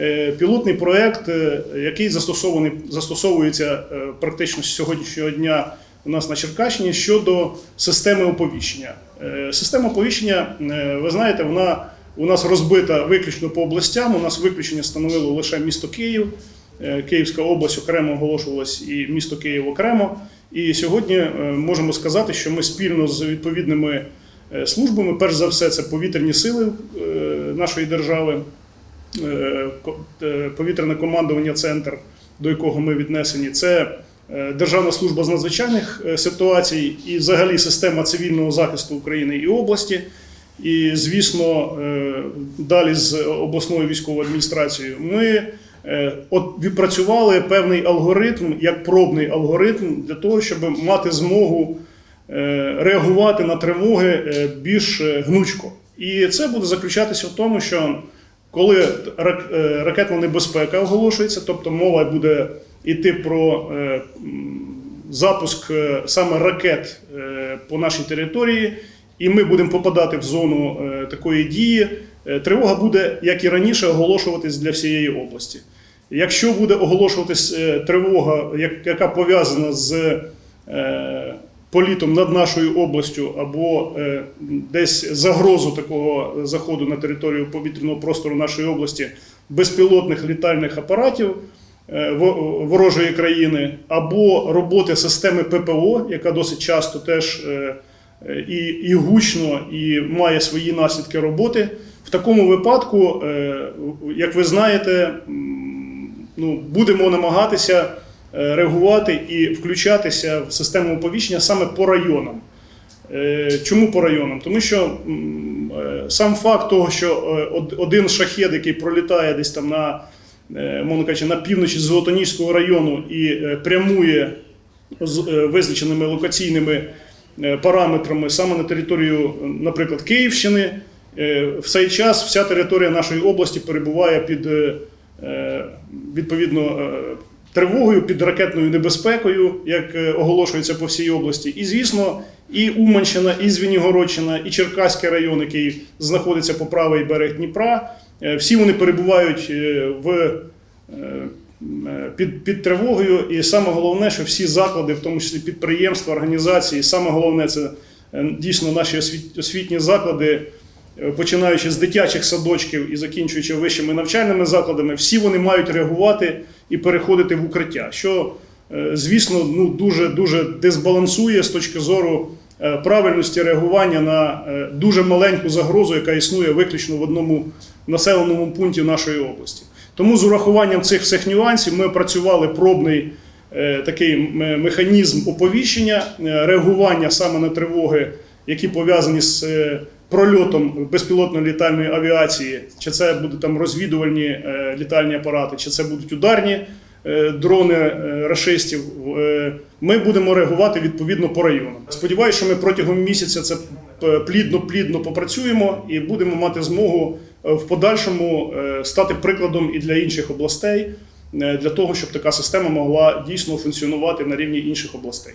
е, пілотний проєкт, е, який застосований, застосовується е, практично з сьогоднішнього дня у нас на Черкащині щодо системи оповіщення. Система оповіщення, ви знаєте, вона у нас розбита виключно по областям. У нас виключення становило лише місто Київ. Київська область окремо оголошувалась і місто Київ окремо. І сьогодні можемо сказати, що ми спільно з відповідними службами, перш за все, це повітряні сили нашої держави, повітряне командування центр, до якого ми віднесені, це е, Державна служба з надзвичайних е, ситуацій і взагалі система цивільного захисту України і області. І, звісно, е, далі з обласною військовою адміністрацією ми е, відпрацювали певний алгоритм, як пробний алгоритм, для того, щоб мати змогу е, реагувати на тривоги е, більш е, гнучко. І це буде заключатися в тому, що коли е, ракетна небезпека оголошується, тобто мова буде йти про е, запуск е, саме ракет по нашій території, і ми будемо попадати в зону такої дії, тривога буде, як і раніше, оголошуватись для всієї області. Якщо буде оголошуватись тривога, яка пов'язана з політом над нашою областью або е, десь загрозу такого заходу на територію повітряного простору нашої області безпілотних літальних апаратів е, ворожої країни, або роботи системи ППО, яка досить часто теж е, і, і гучно, і має свої наслідки роботи. В такому випадку, як ви знаєте, ну, будемо намагатися реагувати і включатися в систему оповіщення саме по районам. Е, Чому по районам? Тому що е, сам факт того, що е, один шахет, який пролітає десь там на, е, мовно кажучи, на півночі Золотоніжського району і е, прямує з е, визначеними локаційними е, параметрами саме на територію, е, наприклад, Київщини, е, в цей час вся територія нашої області перебуває під е, е, відповідно е, тривогою, під ракетною небезпекою, як е, оголошується по всій області. І, звісно, і Уманщина, і Звенігородщина, і Черкаський район, який знаходиться по правий берег Дніпра, е, всі вони перебувають е, в під, під тривогою. І саме головне, що всі заклади, в тому числі підприємства, організації, саме головне це дійсно наші освіт- освітні заклади, починаючи з дитячих садочків і закінчуючи вищими навчальними закладами, всі вони мають реагувати і переходити в укриття. Що, е, звісно, ну дуже дуже дисбалансує з точки зору е, правильності реагування на е, дуже маленьку загрозу, яка існує виключно в одному населеному пункті нашої області. Тому з урахуванням цих всіх нюансів ми опрацювали пробний такий механізм оповіщення, реагування саме на тривоги, які пов'язані з прольотом безпілотної літальної авіації, чи це будуть там розвідувальні е, літальні апарати, чи це будуть ударні е, дрони е, рашистів. Ми будемо реагувати відповідно по районам. Сподіваюся, що ми протягом місяця це плідно-плідно попрацюємо і будемо мати змогу в подальшому стати прикладом і для інших областей, для того, щоб така система могла дійсно функціонувати на рівні інших областей.